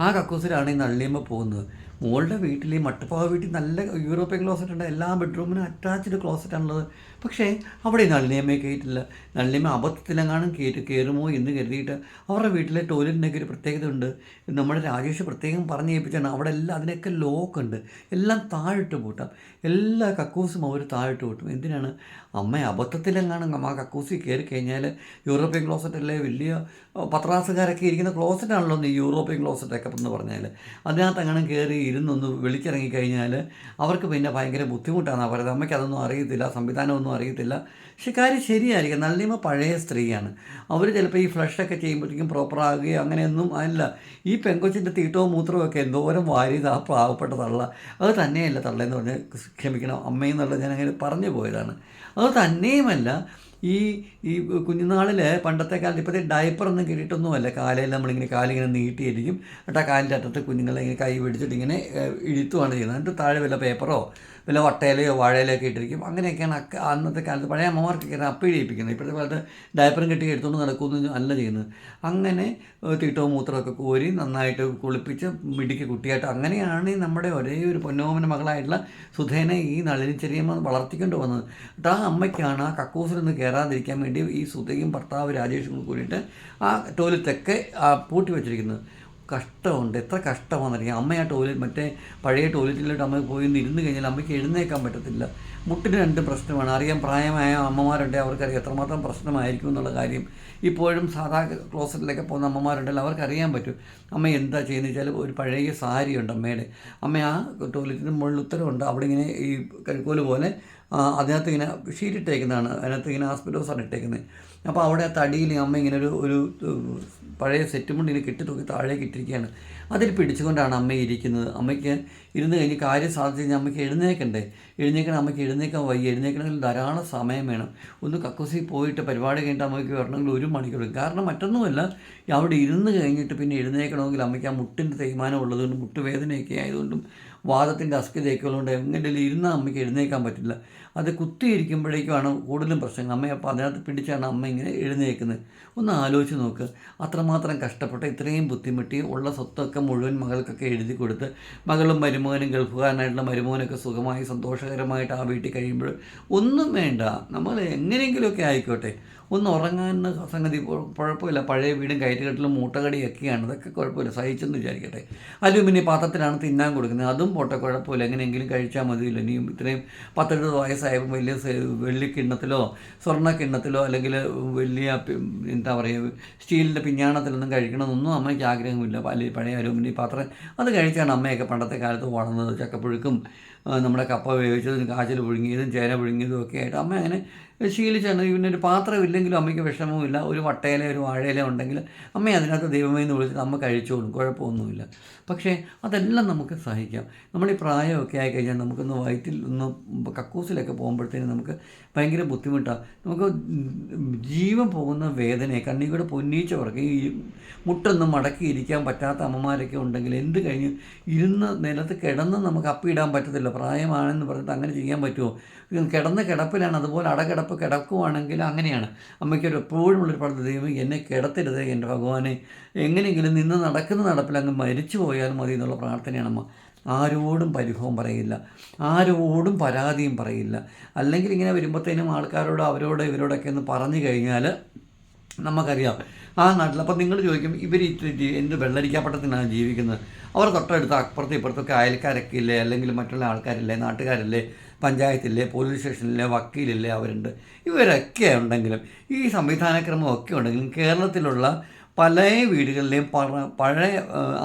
ആ കക്കൂസിലാണ് ഈ നള്ളിയമ്മ പോകുന്നത്. മോളുടെ വീട്ടിൽ ഈ മട്ടുപ്പാവ വീട്ടിൽ നല്ല യൂറോപ്യൻ ക്ലോസറ്റ് ഉണ്ട്. എല്ലാ ബെഡ്റൂമിനും അറ്റാച്ച്ഡ് ക്ലോസറ്റ് ആണുള്ളത് പക്ഷേ അവിടെ നളിനിയമ്മയെ കയറ്റില്ല നളിനിയമ്മ അബദ്ധത്തിലെങ്ങാനും കയറ്റി കയറുമോ എന്ന് കരുതിയിട്ട് അവരുടെ വീട്ടിലെ ടോയ്ലറ്റിനൊക്കെ ഒരു പ്രത്യേകത ഉണ്ട് നമ്മുടെ രാജേഷ് പ്രത്യേകം പറഞ്ഞു ഏൽപ്പിച്ചാണ്. അവിടെ എല്ലാം അതിനൊക്കെ ലോക്ക് ഉണ്ട് എല്ലാം താഴിട്ട് പൂട്ടാം. എല്ലാ കക്കൂസും അവർ താഴിട്ട് പൂട്ടും. എന്തിനാണ്? അമ്മ അബദ്ധത്തിലെങ്ങാനും ആ കക്കൂസി കയറി കഴിഞ്ഞാൽ യൂറോപ്യൻ ക്ലോസറ്റ് അല്ലേ? വലിയ പത്രാസുകാരൊക്കെ ഇരിക്കുന്ന ക്ലോസറ്റാണല്ലോ ഈ യൂറോപ്യൻ ക്ലോസറ്റൊക്കെ എന്ന് പറഞ്ഞാൽ. അതിനകത്ത് അങ്ങനെ കയറി ഇരുന്നൊന്ന് വിളിച്ചിറങ്ങിക്കഴിഞ്ഞാൽ അവർക്ക് പിന്നെ ഭയങ്കര ബുദ്ധിമുട്ടാണ്. അവരത് അമ്മയ്ക്ക് അതൊന്നും അറിയത്തില്ല. സംവിധാനമൊന്നും അറിയത്തില്ല. പക്ഷെ കാര്യം ശരിയായിരിക്കും. നല്ലിമ പഴയ സ്ത്രീയാണ്. അവർ ചിലപ്പോൾ ഈ ഫ്ലഷൊക്കെ ചെയ്യുമ്പോഴത്തേക്കും പ്രോപ്പറാകുകയോ അങ്ങനെയൊന്നും അല്ല. ഈ പെങ്കൊച്ചിന്റെ തീട്ടവും മൂത്രവും ഒക്കെ എന്തോരം വാരിയത് ആ പാവപ്പെട്ട തള്ള. അത് തന്നെയല്ല തള്ളയെന്ന് പറഞ്ഞ് ക്ഷമിക്കണം. അമ്മയെന്നുള്ളത് ഞാൻ അങ്ങനെ പറഞ്ഞു പോയതാണ്. അത് തന്നെയുമല്ല. ഈ ഈ കുഞ്ഞുനാളിൽ പണ്ടത്തെ കാലത്ത് ഇപ്പോഴത്തെ ഡയപ്പറൊന്നും കിട്ടിയിട്ടൊന്നുമല്ല. കാലയിൽ നമ്മളിങ്ങനെ കാലിങ്ങനെ നീട്ടിയിരിക്കും. എന്നിട്ട് ആ കാലിന്റെ അറ്റത്ത് കുഞ്ഞുങ്ങളെ ഇങ്ങനെ കൈ പിടിച്ചിട്ട് ഇങ്ങനെ ഇഴുത്തുവാണ് ചെയ്യുന്നത്. എന്നിട്ട് താഴെ വല്ല പേപ്പറോ വല്ല വട്ടയിലയോ വാഴയിലോ ഒക്കെ ഇട്ടിരിക്കും. അങ്ങനെയൊക്കെയാണ് അന്നത്തെ കാലത്ത് പഴയ അമ്മമാർക്കൊക്കെയാണ് ചെയ്യിപ്പിക്കുന്നത് ഇപ്പോഴത്തെ കാലത്ത് ഡയപ്പറും കെട്ടി എടുത്തുകൊണ്ട് നടക്കുമെന്ന് അല്ല ചെയ്യുന്നത്. അങ്ങനെ തീട്ടവും മൂത്രമൊക്കെ കോരി നന്നായിട്ട് കുളിപ്പിച്ച് മിടിക്ക് കുട്ടിയായിട്ട് അങ്ങനെയാണ് നമ്മുടെ ഒരേ ഒരു പൊന്നോമന മകളായിട്ടുള്ള സുധേനെ ഈ നളിനി ചെറിയമ്മ വളർത്തിക്കൊണ്ട് വന്നത്. എന്നിട്ട് ആ അമ്മയ്ക്കാണ് ആ കക്കൂസിൽ നിന്ന് കയറാതിരിക്കാൻ വേണ്ടി ഈ സുധയും ഭർത്താവ് രാജേഷും കൂടിയിട്ട് ആ ടോയ്ലറ്റൊക്കെ പൂട്ടി വെച്ചിരിക്കുന്നത്. കഷ്ടമുണ്ട്. എത്ര കഷ്ടമാണെന്നറിയാം. അമ്മ ആ ടോയ്ലറ്റ് മറ്റേ പഴയ ടോയ്ലറ്റിലോട്ട് അമ്മ പോയി ഇരുന്ന് കഴിഞ്ഞാൽ അമ്മയ്ക്ക് എഴുന്നേക്കാൻ പറ്റത്തില്ല. മുട്ടിന് രണ്ട് പ്രശ്നമാണ്. അറിയാൻ പ്രായമായ അമ്മമാരുണ്ട്. അവർക്കറിയാം എത്രമാത്രം പ്രശ്നമായിരിക്കും എന്നുള്ള കാര്യം. ഇപ്പോഴും സാധാ ക്ലോസറ്റിലൊക്കെ പോകുന്ന അമ്മമാരുണ്ടല്ലോ അവർക്കറിയാൻ പറ്റും. അമ്മ എന്താ ചെയ്യുന്നത് വെച്ചാൽ ഒരു പഴയ സാരിയുണ്ട് അമ്മയുടെ. അമ്മ ആ ടോയ്ലറ്റിന് മുകളിൽ ഉത്തരവുണ്ട്. അവിടെ ഇങ്ങനെ ഈ കഴുക്കോൽ പോലെ അതിനകത്ത് ഇങ്ങനെ ഷീറ്റ് ഇട്ടേക്കുന്നതാണ്. അതിനകത്ത് ഇങ്ങനെ ആസ്പിറ്റോസാണ് ഇട്ടേക്കുന്നത്. അപ്പോൾ അവിടെ തടിയിൽ അമ്മ ഇങ്ങനെ ഒരു ഒരു പഴയ സെറ്റ് മുണ്ട് ഇങ്ങനെ കെട്ടി തൂക്കി താഴേക്ക് ഇട്ടിരിക്കുകയാണ്. അതിൽ പിടിച്ചുകൊണ്ടാണ് അമ്മ ഇരിക്കുന്നത്. അമ്മയ്ക്ക് ഇരുന്ന് കഴിഞ്ഞ് കാര്യം സാധിച്ചു കഴിഞ്ഞാൽ അമ്മയ്ക്ക് എഴുന്നേക്കണ്ടേ എഴുന്നേക്കണം അമ്മയ്ക്ക് എഴുന്നേക്കാൻ വയ്യ. എഴുന്നേക്കണമെങ്കിൽ ധാരാളം സമയം വേണം. ഒന്ന് കക്കൂസി പോയിട്ട് പരിപാടി കഴിഞ്ഞിട്ട് അമ്മയ്ക്ക് വരണമെങ്കിൽ ഒരു മണിക്കൂർ. കാരണം മറ്റൊന്നുമല്ല അവിടെ ഇരുന്ന് കഴിഞ്ഞിട്ട് പിന്നെ എഴുന്നേക്കണമെങ്കിൽ അമ്മയ്ക്ക് ആ മുട്ടിന്റെ തേയ്മാനം ഉള്ളതുകൊണ്ട് മുട്ടുവേദനയൊക്കെ ആയതുകൊണ്ടും വാദത്തിന്റെ അസ്ഥിതയൊക്കെ ഉള്ളതുകൊണ്ട് എങ്ങനെ ഇരുന്നാൽ അമ്മയ്ക്ക് എഴുന്നേക്കാൻ പറ്റില്ല. അത് കുത്തിയിരിക്കുമ്പോഴേക്കുമാണ് കൂടുതലും പ്രശ്നങ്ങൾ. അമ്മയെ അപ്പോൾ അതിനകത്ത് പിടിച്ചാണ് അമ്മ ഇങ്ങനെ എഴുന്നേക്കുന്നത് ഒന്ന് ആലോചിച്ച് നോക്ക്. അത്രമാത്രം കഷ്ടപ്പെട്ട് ഇത്രയും ബുദ്ധിമുട്ടി ഉള്ള സ്വത്തൊക്കെ മുഴുവൻ മകൾക്കൊക്കെ എഴുതി കൊടുത്ത് മകളും മരുമകനും ഗൾഫുകാരനായിട്ടുള്ള മരുമകനൊക്കെ സുഖമായി സന്തോഷകരമായിട്ട് ആ വീട്ടിൽ കഴിയുമ്പോൾ ഒന്നും വേണ്ട. നമ്മൾ എങ്ങനെയെങ്കിലുമൊക്കെ ആയിക്കോട്ടെ. ഒന്ന് ഉറങ്ങാൻ സംഗതി കുഴ- കുഴപ്പമില്ല. പഴയ വീടും കയറ്റുകെട്ടിലും മൂട്ടകടിയൊക്കെയാണ്. അതൊക്കെ കുഴപ്പമില്ല. സഹിച്ചെന്ന് വിചാരിക്കട്ടെ. അലുമിനി പാത്രത്തിലാണ് തിന്നാൻ കൊടുക്കുന്നത്. അതും പോട്ടെ കുഴപ്പമില്ല. എങ്ങനെയെങ്കിലും കഴിച്ചാൽ മതിയല്ലോ. ഇനിയും ഇത്രയും പത്തെഴുപത് വയസ്സായപ്പോൾ വലിയ വെള്ളി കിണ്ണത്തിലോ സ്വർണ കിണ്ണത്തിലോ അല്ലെങ്കിൽ വലിയ എന്താ പറയുക സ്റ്റീലിന്റെ പിഞ്ഞാണത്തിലൊന്നും കഴിക്കണമെന്നൊന്നും അമ്മയ്ക്ക് ആഗ്രഹമില്ല. പല പഴയ അലൂമിനി പാത്രം അത് കഴിച്ചാണ് അമ്മയൊക്കെ പണ്ടത്തെ കാലത്ത് വളർന്നത് ചക്കപ്പുഴുക്കും നമ്മുടെ കപ്പ വേവിച്ചതും കാച്ചിൽ പുഴുങ്ങിയതും ചേന പുഴുങ്ങിയതും ഒക്കെ ആയിട്ട് അമ്മ അങ്ങനെ ശീലിച്ചാണ്. പിന്നെ ഒരു പാത്രം ഇല്ലെങ്കിലും അമ്മയ്ക്ക് വിഷമവുമില്ല. ഒരു വട്ടയില ഒരു വാഴയില ഉണ്ടെങ്കിൽ അമ്മ അതിനകത്ത് ദൈവമേ എന്ന് വിളിച്ചിട്ട് അമ്മ കഴിച്ചോളും കുഴപ്പമൊന്നുമില്ല. പക്ഷേ അതെല്ലാം നമുക്ക് സഹിക്കാം. നമ്മൾ ഈ പ്രായമൊക്കെ ആയി കഴിഞ്ഞാൽ നമുക്കൊന്ന് വയറ്റിൽ ഒന്ന് കക്കൂസിലൊക്കെ പോകുമ്പോഴത്തേനും നമുക്ക് ഭയങ്കര ബുദ്ധിമുട്ടാണ് നമുക്ക് ജീവൻ പോകുന്ന വേദനയെ. കണ്ണീർ കൂടെ പൊന്നീച്ചവർക്ക് ഈ മുട്ടൊന്നും മടക്കി ഇരിക്കാൻ പറ്റാത്ത അമ്മമാരൊക്കെ ഉണ്ടെങ്കിൽ എന്ത് കഴിഞ്ഞ് ഇരുന്ന് നിലത്ത് കിടന്ന് നമുക്ക് അപ്പിയിടാൻ പറ്റത്തില്ല. പ്രായമാണെന്ന് പറഞ്ഞിട്ട് അങ്ങനെ ചെയ്യാൻ പറ്റുമോ? കിടന്ന കിടപ്പിലാണ്. അതുപോലെ അടകിടപ്പ് കിടക്കുവാണെങ്കിൽ അങ്ങനെയാണ്. അമ്മയ്ക്കൊരു എപ്പോഴും ഉള്ളൊരു പദ്ധതി ദൈവം എന്നെ കിടത്തരുത് എന്റെ ഭഗവാനെ. എങ്ങനെയെങ്കിലും നിന്ന് നടക്കുന്ന നടപ്പിൽ അങ്ങ് മരിച്ചു പോയാൽ മതി എന്നുള്ള പ്രാർത്ഥനയാണ് അമ്മ. ആരോടും പരിഭവം പറയില്ല. ആരോടും പരാതിയും പറയില്ല. അല്ലെങ്കിൽ ഇങ്ങനെ വരുമ്പോഴത്തേനും ആൾക്കാരോട് അവരോട് ഇവരോടൊക്കെ ഒന്ന് പറഞ്ഞു കഴിഞ്ഞാൽ നമുക്കറിയാം. ആ നാട്ടിൽ അപ്പം നിങ്ങൾ ചോദിക്കും ഇവർ എന്ത് വെള്ളരിക്കാപ്പട്ടത്തിനാണ് ജീവിക്കുന്നത്? അവർ തൊട്ടടുത്ത് അപ്പുറത്തും ഇപ്പുറത്തൊക്കെ അയൽക്കാരൊക്കെ ഇല്ലേ? അല്ലെങ്കിൽ മറ്റുള്ള ആൾക്കാരില്ലേ? നാട്ടുകാരില്ലേ? പഞ്ചായത്തില്ലേ പോലീസ് സ്റ്റേഷനിലെ വക്കീലില്ലേ അവരുണ്ട്. ഇവരൊക്കെ ഉണ്ടെങ്കിലും ഈ സംവിധാനക്രമമൊക്കെ ഉണ്ടെങ്കിലും കേരളത്തിലുള്ള പല വീടുകളിലെയും പഴയ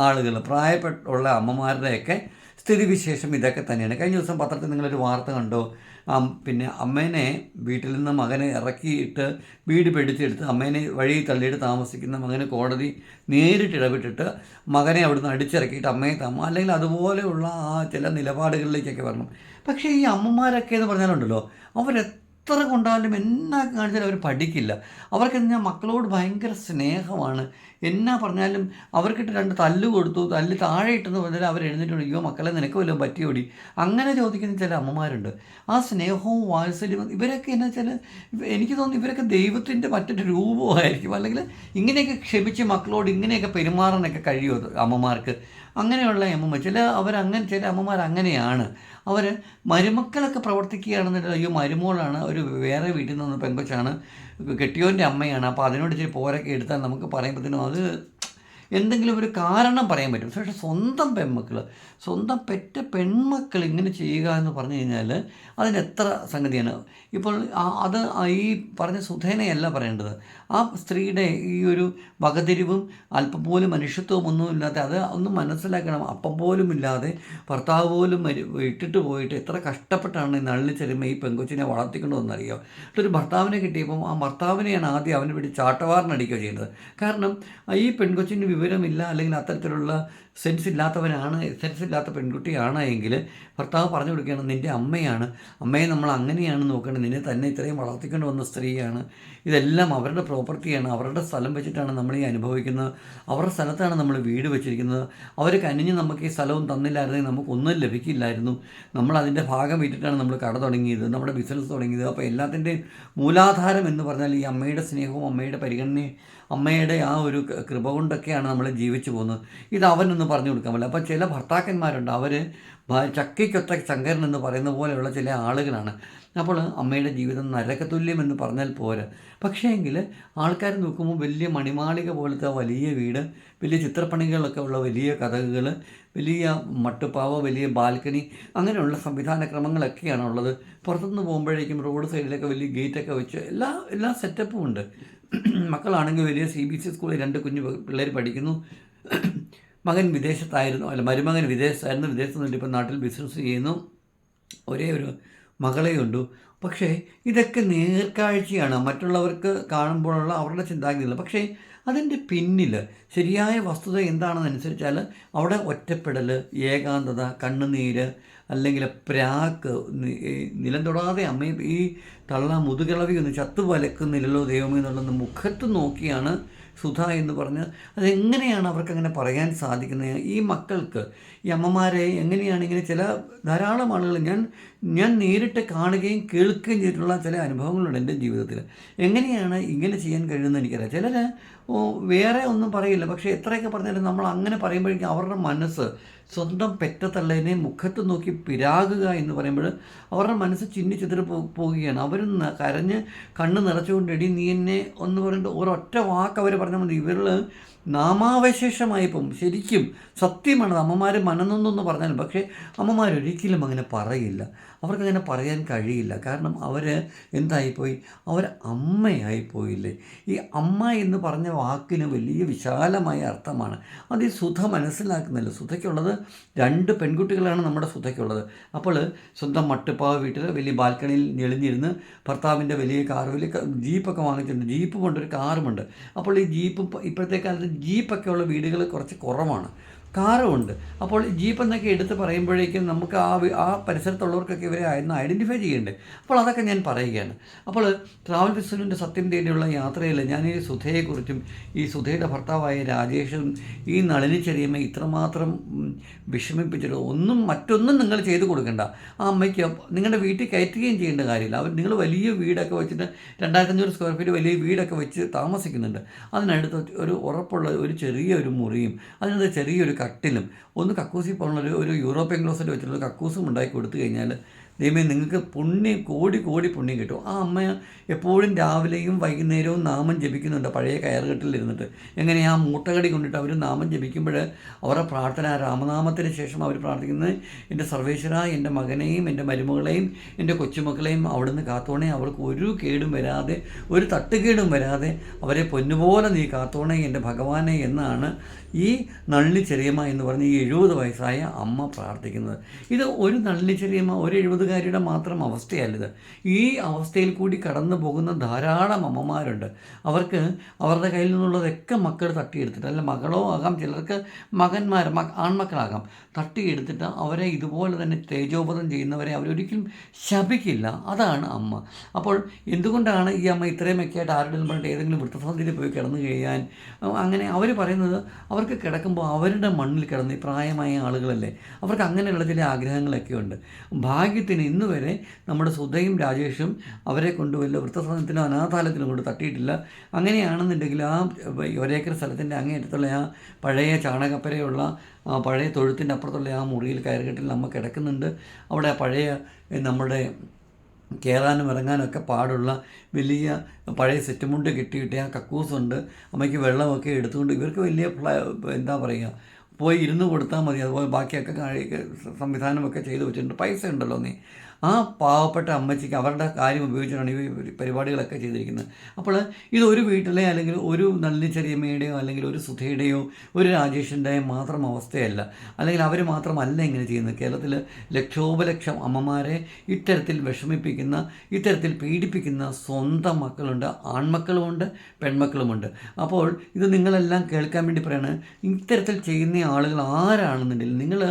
ആളുകൾ പ്രായപ്പെട്ടുള്ള അമ്മമാരുടെയൊക്കെ സ്ഥിതിവിശേഷം ഇതൊക്കെ തന്നെയാണ്. കഴിഞ്ഞ ദിവസം പത്രത്തിൽ നിങ്ങളൊരു വാർത്ത കണ്ടോ. പിന്നെ അമ്മേനെ വീട്ടിൽ നിന്ന് മകനെ ഇറക്കിയിട്ട് വീട് പിടിച്ചെടുത്ത് അമ്മേനെ വഴി തള്ളിയിട്ട് താമസിക്കുന്ന മകന് കോടതി നേരിട്ട് ഇടപെട്ടിട്ട് മകനെ അവിടുന്ന് അടിച്ചിറക്കിയിട്ട് അമ്മയെ താമ അല്ലെങ്കിൽ അതുപോലെയുള്ള ആ ചില നിലപാടുകളിലേക്കൊക്കെ വരണം. പക്ഷേ ഈ അമ്മമാരൊക്കെ എന്ന് പറഞ്ഞാലുണ്ടല്ലോ അവരെത്ര കൊണ്ടാലും എന്നാ കാണിച്ചാലും അവർ പഠിക്കില്ല. അവർക്ക് എന്നാൽ മക്കളോട് ഭയങ്കര സ്നേഹമാണ്. എന്നാ പറഞ്ഞാലും അവർക്കിട്ട് രണ്ട് തല്ല് കൊടുത്തു തല്ല് താഴെ ഇട്ടെന്ന് പറഞ്ഞാൽ അവർ എഴുന്നേറ്റ് അയ്യോ മക്കളെ നിനക്ക് വല്ലതും പറ്റിയോടി? അങ്ങനെ ചോദിക്കുന്ന ചില അമ്മമാരുണ്ട്. ആ സ്നേഹവും വാത്സല്യവും ഇവരൊക്കെ എന്നാ വെച്ചാൽ എനിക്ക് തോന്നുന്നു ഇവരൊക്കെ ദൈവത്തിന്റെ മറ്റൊരു രൂപമായിരിക്കും. അല്ലെങ്കിൽ ഇങ്ങനെയൊക്കെ ക്ഷമിച്ച് മക്കളോട് ഇങ്ങനെയൊക്കെ പെരുമാറാനൊക്കെ കഴിയുമോ അമ്മമാർക്ക്? അങ്ങനെയുള്ള അമ്മമ്മ. ചില അവരങ്ങനെ ചില അമ്മമാർ അങ്ങനെയാണ്. അവർ മരുമക്കളൊക്കെ പ്രവർത്തിക്കുകയാണെന്നുണ്ടെങ്കിൽ അയ്യോ മരുമോളാണ് ഒരു വേറെ വീട്ടിൽ നിന്ന് പെങ്കൊച്ചാണ് കെട്ടിയോന്റെ അമ്മയാണ് അപ്പോൾ അതിനോട് ഇച്ചിരി പോരൊക്കെ എടുത്താൽ നമുക്ക് പറയുമ്പോഴത്തേനും അത് എന്തെങ്കിലും ഒരു കാരണം പറയാൻ പറ്റും. പക്ഷേ സ്വന്തം പെൺമക്കൾ സ്വന്തം പെറ്റ പെൺമക്കൾ ഇങ്ങനെ ചെയ്യുക എന്ന് പറഞ്ഞു കഴിഞ്ഞാൽ അതിന് എത്ര സംഗതിയാണ്? ഇപ്പോൾ അത് ഈ പറഞ്ഞ സുധേനയല്ല പറയേണ്ടത്. ആ സ്ത്രീയുടെ ഈ ഒരു വകതിരിവും അല്പം പോലും മനുഷ്യത്വവും ഒന്നും ഇല്ലാതെ അത് ഒന്ന് മനസ്സിലാക്കണം. അപ്പം പോലും ഇല്ലാതെ ഭർത്താവ് പോലും ഇട്ടിട്ട് പോയിട്ട് എത്ര കഷ്ടപ്പെട്ടാണ് ഈ നള്ളി ചെല്ലുമ്പോൾ ഈ പെങ്കൊച്ചിനെ വളർത്തിക്കൊണ്ട് വന്നറിയോ ഒരു ഭർത്താവിനെ കിട്ടിയപ്പം ആ ഭർത്താവിനെയാണ് ആദ്യം അവനെ വേണ്ടി ചാട്ടവാറിനടിക്കുക ചെയ്യുന്നത് കാരണം ഈ പെൺകൊച്ചിന് വിവരമില്ല അല്ലെങ്കിൽ അത്തരത്തിലുള്ള സെൻസ് ഇല്ലാത്തവനാണ് സെൻസ് ഇല്ലാത്ത പെൺകുട്ടിയാണ് എങ്കിൽ ഭർത്താവ് പറഞ്ഞു കൊടുക്കുകയാണ് നിന്റെ അമ്മയാണ്. അമ്മയെ നമ്മൾ അങ്ങനെയാണ് നോക്കേണ്ടത്. നിന്നെ തന്നെ ഇത്രയും വളർത്തിക്കൊണ്ട് വന്ന സ്ത്രീയാണ്. ഇതെല്ലാം അവരുടെ പ്രോപ്പർട്ടിയാണ്. അവരുടെ സ്ഥലം വെച്ചിട്ടാണ് നമ്മൾ ഈ അനുഭവിക്കുന്നത്. അവരുടെ സ്ഥലത്താണ് നമ്മൾ വീട് വെച്ചിരിക്കുന്നത്. അവർ കനിഞ്ഞ് നമുക്ക് ഈ സ്ഥലവും തന്നില്ലായിരുന്നെങ്കിൽ നമുക്കൊന്നും ലഭിക്കില്ലായിരുന്നു. നമ്മൾ അതിന്റെ ഭാഗം വിറ്റിട്ടാണ് നമ്മൾ കട തുടങ്ങിയത് നമ്മുടെ ബിസിനസ് തുടങ്ങിയത്. അപ്പോൾ എല്ലാത്തിന്റെയും മൂലാധാരം എന്ന് പറഞ്ഞാൽ ഈ അമ്മയുടെ സ്നേഹവും അമ്മയുടെ പരിഗണനയും അമ്മയുടെ ആ ഒരു കൃപ കൊണ്ടൊക്കെയാണ് നമ്മൾ ജീവിച്ചു പോകുന്നത്. ഇത് അവനൊന്നും പറഞ്ഞു കൊടുക്കാൻ പറ്റില്ല അപ്പോൾ ചില ഭർത്താക്കന്മാരുണ്ട്. അവർ ചക്കയ്ക്കൊത്ത ശങ്കരൻ എന്ന് പറയുന്ന പോലെയുള്ള ചില ആളുകളാണ്. അപ്പോൾ അമ്മയുടെ ജീവിതം നരകതുല്യം എന്ന് പറഞ്ഞാൽ പോരാ. പക്ഷേ എങ്കിൽ ആൾക്കാർ നോക്കുമ്പോൾ വലിയ മണിമാളിക പോലത്തെ വലിയ വീട് വലിയ ചിത്രപ്പണികളൊക്കെ ഉള്ള വലിയ കഥകൾ വലിയ മട്ടുപ്പാവ വലിയ ബാൽക്കണി അങ്ങനെയുള്ള സംവിധാന ക്രമങ്ങളൊക്കെയാണ് ഉള്ളത്. പുറത്തുനിന്ന് പോകുമ്പോഴേക്കും റോഡ് സൈഡിലൊക്കെ വലിയ ഗേറ്റൊക്കെ വെച്ച് എല്ലാ എല്ലാ സെറ്റപ്പും ഉണ്ട്. മക്കളാണെങ്കിൽ വലിയ സി ബി എസ് ഇ സ്കൂളിൽ രണ്ട് കുഞ്ഞു പിള്ളേർ പഠിക്കുന്നു. മകൻ വിദേശത്തായിരുന്നു. അല്ല മരുമകൻ വിദേശത്തായിരുന്നു. വിദേശത്ത് നിന്നിട്ട് ഇപ്പം നാട്ടിൽ ബിസിനസ് ചെയ്യുന്നു. ഒരേ ഒരു മകളേ ഉണ്ടു പക്ഷേ ഇതൊക്കെ നേർക്കാഴ്ചയാണ്. മറ്റുള്ളവർക്ക് കാണുമ്പോഴുള്ള അവരുടെ ചിന്താഗതികൾ. പക്ഷേ അതിന്റെ പിന്നിൽ ശരിയായ വസ്തുത എന്താണെന്നനുസരിച്ചാൽ അവിടെ ഒറ്റപ്പെടൽ ഏകാന്തത കണ്ണുനീര് അല്ലെങ്കിൽ പ്രാക്ക് നിലം തൊടാതെ അമ്മ ഈ തള്ള മുതുകിളവി ഒന്ന് ചത്തു വലക്കുന്നില്ലല്ലോ ദൈവമേ മുഖത്ത് നോക്കിയാണ് സുധ എന്ന് പറഞ്ഞ് അതെങ്ങനെയാണ് അവർക്ക് അങ്ങനെ പറയാൻ സാധിക്കുന്നത്? ഈ മക്കൾക്ക് ഈ അമ്മമാരെ എങ്ങനെയാണ് ഇങ്ങനെ ചില ധാരാളം ആളുകൾ ഞാൻ ഞാൻ നേരിട്ട് കാണുകയും കേൾക്കുകയും ചെയ്തിട്ടുള്ള ചില അനുഭവങ്ങളുണ്ട് എന്റെ ജീവിതത്തിൽ. എങ്ങനെയാണ് ഇങ്ങനെ ചെയ്യാൻ കഴിയുന്നത് എനിക്കറിയാം. ചിലർ വേറെ ഒന്നും പറയില്ല. പക്ഷേ എത്രയൊക്കെ പറഞ്ഞാലും നമ്മൾ അങ്ങനെ പറയുമ്പോഴേക്കും അവരുടെ മനസ്സ് സ്വന്തം പെറ്റത്തള്ളേനെ മുഖത്ത് നോക്കി പിരാകുക എന്ന് പറയുമ്പോൾ അവരുടെ മനസ്സ് ചിന്നി ചിതറി പോവുകയാണ്. അവർ കരഞ്ഞ് കണ്ണ് നിറച്ചുകൊണ്ട് എടി നീ എന്നെ ഒന്ന് പറഞ്ഞിട്ട് ഒരൊറ്റ വാക്ക് അവർ പറഞ്ഞാൽ മതി. ഇവരിൽ നാമാവശേഷമായിപ്പം ശരിക്കും സത്യമാണ്. അമ്മമാർ മനനൊന്നെന്ന് പറഞ്ഞാലും പക്ഷേ അമ്മമാരൊരിക്കലും അങ്ങനെ പറയില്ല. അവർക്കങ്ങനെ പറയാൻ കഴിയില്ല. കാരണം അവർ എന്തായിപ്പോയി? അവർ അമ്മയായിപ്പോയില്ലേ? ഈ അമ്മ എന്ന് പറഞ്ഞ വാക്കിന് വലിയ വിശാലമായ അർത്ഥമാണ്. അത് ഈ സുധ മനസ്സിലാക്കുന്നില്ല. സുധയ്ക്കുള്ളത് രണ്ട് പെൺകുട്ടികളാണ് നമ്മുടെ സുധയ്ക്കുള്ളത്. അപ്പോൾ സ്വന്തം മട്ടുപ്പാവ് വീട്ടിൽ വലിയ ബാൽക്കണിയിൽ ഞെളിഞ്ഞിരുന്ന് ഭർത്താവിന്റെ വലിയ കാർ വലിയ ജീപ്പൊക്കെ വാങ്ങിച്ചിട്ടുണ്ട്. ജീപ്പ് കൊണ്ടൊരു കാറുമുണ്ട്. അപ്പോൾ ഈ ജീപ്പ് ഇപ്പ- ഇപ്പോഴത്തെ കാലത്ത് ജീപ്പൊക്കെ ഉള്ള വീടുകൾ കുറച്ച് കുറവാണ്. കാറുമുണ്ട്. അപ്പോൾ ജീപ്പ് എന്നൊക്കെ എടുത്ത് പറയുമ്പോഴേക്കും നമുക്ക് ആ ആ പരിസരത്തുള്ളവർക്കൊക്കെ ഇവരെ ഒന്ന് ഐഡന്റിഫൈ ചെയ്യേണ്ടത് അപ്പോൾ അതൊക്കെ ഞാൻ പറയുകയാണ്. അപ്പോൾ ട്രാവൽ ഫെസ്റ്റിവലിന്റെ സത്യം തേടിയുള്ള യാത്രയിൽ ഞാൻ ഈ സുധയെക്കുറിച്ചും ഈ സുധയുടെ ഭർത്താവായ രാജേഷും ഈ നളിനി ചെറിയമ്മ ഇത്രമാത്രം വിഷമിപ്പിച്ചിട്ട് ഒന്നും മറ്റൊന്നും നിങ്ങൾ ചെയ്തു കൊടുക്കണ്ട. ആ അമ്മയ്ക്ക് നിങ്ങളുടെ വീട്ടിൽ കയറ്റുകയും ചെയ്യേണ്ട കാര്യമില്ല. അവർ നിങ്ങൾ വലിയ വീടൊക്കെ വെച്ചിട്ട് രണ്ടായിരത്തഞ്ഞൂറ് സ്ക്വയർ ഫീറ്റ് വലിയ വീടൊക്കെ വെച്ച് താമസിക്കുന്നുണ്ട്. അതിനടുത്ത് ഒരു ഉറപ്പുള്ള ഒരു ചെറിയ ഒരു മുറിയും അതിനകത്ത് ചെറിയൊരു കട്ടിലും ഒന്ന് കക്കൂസിൽ പോലുള്ള ഒരു യൂറോപ്യൻ ക്ലോസറ്റ് വെച്ചിട്ടുള്ള കക്കൂസും ഉണ്ടാക്കി കൊടുത്തു കഴിഞ്ഞാൽ ദൈവമേ നിങ്ങൾക്ക് പുണ്യം കോടി കോടി പുണ്യം കിട്ടും. ആ അമ്മ എപ്പോഴും രാവിലെയും വൈകുന്നേരവും നാമം ജപിക്കുന്നുണ്ട് പഴയ കയറുകെട്ടിലിരുന്നിട്ട്. എങ്ങനെ ആ മൂട്ടകടി കൊണ്ടിട്ട് അവർ നാമം ജപിക്കുമ്പോൾ അവരുടെ പ്രാർത്ഥന രാമനാമത്തിന് ശേഷം അവർ പ്രാർത്ഥിക്കുന്നത് എന്റെ സർവേശ്വര എന്റെ മകനെയും എന്റെ മരുമകളെയും എന്റെ കൊച്ചുമക്കളെയും അവിടുന്ന് കാത്തോണേ അവർക്ക് ഒരു കേടും വരാതെ ഒരു തട്ടുകേടും വരാതെ അവരെ പൊന്നുപോലെ നീ കാത്തോണേ എന്റെ ഭഗവാനെ എന്നാണ് ഈ നള്ളി ചെറിയമ്മ എന്ന് പറഞ്ഞ് ഈ എഴുപത് വയസ്സായ അമ്മ പ്രാർത്ഥിക്കുന്നത്. ഇത് ഒരു നള്ളിച്ചെറിയമ്മ ഒരു എഴുപതുകാരിയുടെ മാത്രം അവസ്ഥയല്ലത്. ഈ അവസ്ഥയിൽ കൂടി കടന്നു പോകുന്ന ധാരാളം അമ്മമാരുണ്ട്. അവർക്ക് അവരുടെ കയ്യിൽ നിന്നുള്ളതൊക്കെ മക്കൾ തട്ടിയെടുത്തിട്ട് അല്ല മകളോ ആകാം ചിലർക്ക് മകന്മാർ ആൺമക്കളാകാം തട്ടിയെടുത്തിട്ട് അവരെ ഇതുപോലെ തന്നെ തേജോപതം ചെയ്യുന്നവരെ അവരൊരിക്കലും ശപിക്കില്ല. അതാണ് അമ്മ. അപ്പോൾ എന്തുകൊണ്ടാണ് ഈ അമ്മ ഇത്രയുമൊക്കെ ആയിട്ട് ആരുടെയും പറഞ്ഞിട്ട് ഏതെങ്കിലും വൃത്തസന്ധിയിൽ പോയി കിടന്നു കഴിയാൻ? അങ്ങനെ അവർ പറയുന്നത് അവർക്ക് കിടക്കുമ്പോൾ അവരുടെ മണ്ണിൽ കിടന്ന് പ്രായമായ ആളുകളല്ലേ അവർക്ക് അങ്ങനെയുള്ള ചില ആഗ്രഹങ്ങളൊക്കെ ഉണ്ട് ഭാഗ്യത്തിന് ഇന്ന് വരെ നമ്മുടെ സുധയും രാജേഷും അവരെ കൊണ്ട് വല്ല വൃത്തസാധനത്തിനോ കൊണ്ട് തട്ടിയിട്ടില്ല. അങ്ങനെയാണെന്നുണ്ടെങ്കിൽ ആ ഒരേക്കർ സ്ഥലത്തിന്റെ അങ്ങേയറ്റത്തുള്ള ആ പഴയ ചാണകപ്പരയുള്ള ആ പഴയ തൊഴുത്തിന്റെ അപ്പുറത്തുള്ള ആ മുറിയിൽ കയറുകെട്ടിൽ നമ്മൾ കിടക്കുന്നുണ്ട്. അവിടെ പഴയ നമ്മുടെ കയറാനും ഇറങ്ങാനൊക്കെ പാടുള്ള വലിയ പഴയ സെറ്റുമുണ്ട് കെട്ടിയിട്ട് ആ കക്കൂസുണ്ട്. അമ്മയ്ക്ക് വെള്ളമൊക്കെ എടുത്തുകൊണ്ട് ഇവർക്ക് വലിയ എന്താ പറയുക പോയി ഇരുന്ന് കൊടുത്താൽ മതി. അതുപോലെ ബാക്കിയൊക്കെ സംവിധാനമൊക്കെ ചെയ്ത് വെച്ചിട്ടുണ്ട്. പൈസ ഉണ്ടല്ലോ നീ. ആ പാവപ്പെട്ട അമ്മച്ചിക്ക് അവരുടെ കാര്യം ഉപയോഗിച്ചാണ് ഈ പരിപാടികളൊക്കെ ചെയ്തിരിക്കുന്നത്. അപ്പോൾ ഇത് ഒരു വീട്ടിലെ അല്ലെങ്കിൽ ഒരു നല്ല ചെറിയമ്മയുടെയോ അല്ലെങ്കിൽ ഒരു സുധയുടെയോ ഒരു രാജേഷിന്റെയോ മാത്രം അവസ്ഥയല്ല. അല്ലെങ്കിൽ അവർ മാത്രമല്ല ഇങ്ങനെ ചെയ്യുന്നത്. കേരളത്തിൽ ലക്ഷോപലക്ഷം അമ്മമാരെ ഇത്തരത്തിൽ വിഷമിപ്പിക്കുന്ന ഇത്തരത്തിൽ പീഡിപ്പിക്കുന്ന സ്വന്തം മക്കളുണ്ട്. ആൺമക്കളുമുണ്ട് പെൺമക്കളുമുണ്ട്. അപ്പോൾ ഇത് നിങ്ങളെല്ലാം കേൾക്കാൻ വേണ്ടി പറയാണ് ഇത്തരത്തിൽ ചെയ്യുന്ന ആളുകൾ ആരാണെന്നുണ്ടെങ്കിൽ നിങ്ങൾ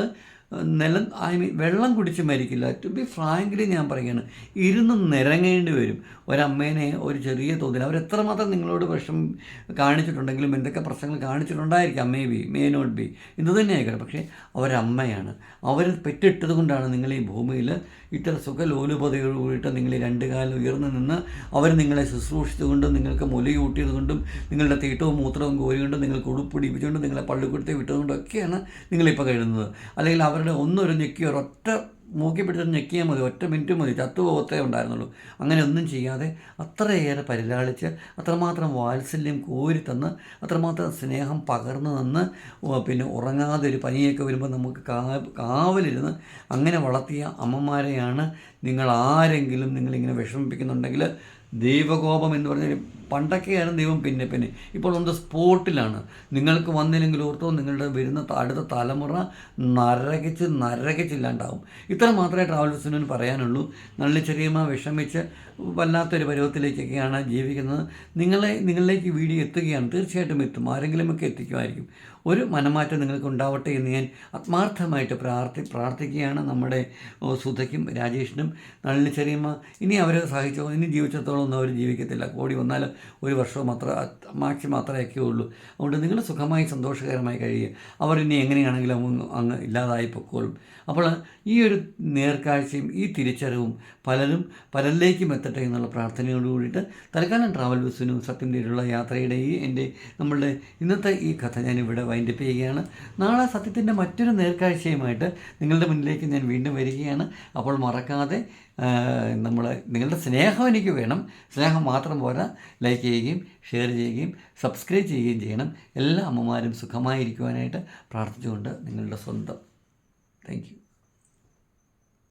നിലം ഐ മീൻ വെള്ളം കുടിച്ച് മരിക്കില്ല. ടു ബി ഫ്രാങ്ക്ലി ഞാൻ പറയുകയാണ് ഇരുന്ന് നിരങ്ങേണ്ടി വരും. ഒരമ്മേനെ ഒരു ചെറിയ തോതിൽ അവരെത്രമാത്രം നിങ്ങളോട് വിഷം കാണിച്ചിട്ടുണ്ടെങ്കിലും എന്തൊക്കെ പ്രശ്നങ്ങൾ കാണിച്ചിട്ടുണ്ടായിരിക്കാം may be may not be ഇത് തന്നെ ആയിക്കോട്ടെ പക്ഷേ അവരമ്മയാണ്. അവർ പെറ്റിട്ടത് കൊണ്ടാണ് നിങ്ങൾ ഈ ഭൂമിയിൽ ഇത്ര സുഖലോലുപതയോട് കൂടിയിട്ട് നിങ്ങൾ രണ്ട് കാലം ഉയർന്നു നിന്ന് അവർ നിങ്ങളെ ശുശ്രൂഷിച്ചുകൊണ്ടും നിങ്ങൾക്ക് മുലയൂട്ടിയതുകൊണ്ടും നിങ്ങളുടെ തീട്ടവും മൂത്രവും കോരികൊണ്ടും നിങ്ങൾക്ക് ഉടുപ്പിടിപ്പിച്ചുകൊണ്ടും നിങ്ങളെ പള്ളിക്കൂടത്തെ വിട്ടതുകൊണ്ടും ഒക്കെയാണ് നിങ്ങളിപ്പോൾ കഴിയുന്നത് അല്ലെങ്കിൽ അവരുടെ ഒന്നൊരു ഞെക്കി ഒരൊറ്റ മൂക്കി പിടിച്ചിട്ട് ഞെക്കിയാൽ മതി ഒറ്റ മിനിറ്റ് മതി ചത്തുപോകത്തേ ഉണ്ടായിരുന്നുള്ളൂ. അങ്ങനെ ഒന്നും ചെയ്യാതെ അത്രയേറെ പരിലാളിച്ച് അത്രമാത്രം വാത്സല്യം കോരി തന്ന് അത്രമാത്രം സ്നേഹം പകർന്നു തന്ന് പിന്നെ ഉറങ്ങാതെ ഒരു പനിയൊക്കെ വരുമ്പോൾ നമുക്ക് കാവലിരുന്ന് അങ്ങനെ വളർത്തിയ അമ്മമാരെയാണ് നിങ്ങൾ ആരെങ്കിലും നിങ്ങളിങ്ങനെ വിഷമിപ്പിക്കുന്നുണ്ടെങ്കിൽ ദൈവകോപം എന്ന് പറഞ്ഞാൽ പണ്ടൊക്കെയാണ് ദൈവം പിന്നെ പിന്നെ. ഇപ്പോൾ ഉണ്ട് സ്പോട്ടിലാണ്. നിങ്ങൾക്ക് വന്നില്ലെങ്കിൽ ഓർത്തോ നിങ്ങളുടെ വരുന്ന അടുത്ത തലമുറ നരകിച്ച് നരകിച്ചില്ലാണ്ടാവും. ഇത്ര മാത്രമേ ട്രാവൽ ബിസിനസ്സിന് പറയാനുള്ളൂ. നല്ല ചെറിയമ്മ വിഷമിച്ച് വല്ലാത്തൊരു പരുവത്തിലേക്കൊക്കെയാണ് ജീവിക്കുന്നത്. നിങ്ങളെ നിങ്ങളിലേക്ക് വീഡിയോ എത്തുകയാണ്. തീർച്ചയായിട്ടും എത്തും. ആരെങ്കിലുമൊക്കെ എത്തിക്കുമായിരിക്കും. ഒരു മനമാറ്റം നിങ്ങൾക്ക് ഉണ്ടാവട്ടെ എന്ന് ഞാൻ ആത്മാർത്ഥമായിട്ട് പ്രാർത്ഥി പ്രാർത്ഥിക്കുകയാണ് നമ്മുടെ സുധയ്ക്കും രാജേഷിനും. നളിനി ചെറിയമ്മ ഇനി അവരെ സഹിച്ചോ ഇനി ജീവിച്ചത്തോളം ഒന്നും അവർ ജീവിക്കത്തില്ല. കോടി വന്നാൽ ഒരു വർഷവും അത്ര മാക്സിമം അത്രയൊക്കെ ഉള്ളൂ. അതുകൊണ്ട് നിങ്ങൾ സുഖമായി സന്തോഷകരമായി കഴിയുക. അവർ ഇനി എങ്ങനെയാണെങ്കിലും അങ്ങ് ഇല്ലാതായി പൊക്കോളും. അപ്പോൾ ഈ ഒരു നേർക്കാഴ്ചയും ഈ തിരിച്ചറിവും പലരും പലരിലേക്കും എത്തട്ടെ എന്നുള്ള പ്രാർത്ഥനയോട് കൂടിയിട്ട് തൽക്കാലം ട്രാവൽ ബസ്സിനും സത്യം തീരുള്ള യാത്രയുടെ ഈ എന്റെ നമ്മളുടെ ഇന്നത്തെ ഈ കഥ ഞാൻ ഇവിടെ വൈൻഡപ്പ് ചെയ്യുകയാണ്. നാളെ സത്യത്തിന്റെ മറ്റൊരു നേർക്കാഴ്ചയുമായിട്ട് നിങ്ങളുടെ മുന്നിലേക്ക് ഞാൻ വീണ്ടും വരികയാണ്. അപ്പോൾ മറക്കാതെ നമ്മൾ നിങ്ങളുടെ സ്നേഹം എനിക്ക് വേണം. സ്നേഹം മാത്രം പോരാ. ലൈക്ക് ചെയ്യുകയും ഷെയർ ചെയ്യുകയും സബ്സ്ക്രൈബ് ചെയ്യുകയും ചെയ്യണം. എല്ലാ അമ്മമാരും സുഖമായിരിക്കുവാനായിട്ട് പ്രാർത്ഥിച്ചുകൊണ്ട് നിങ്ങളുടെ സ്വന്തം. താങ്ക്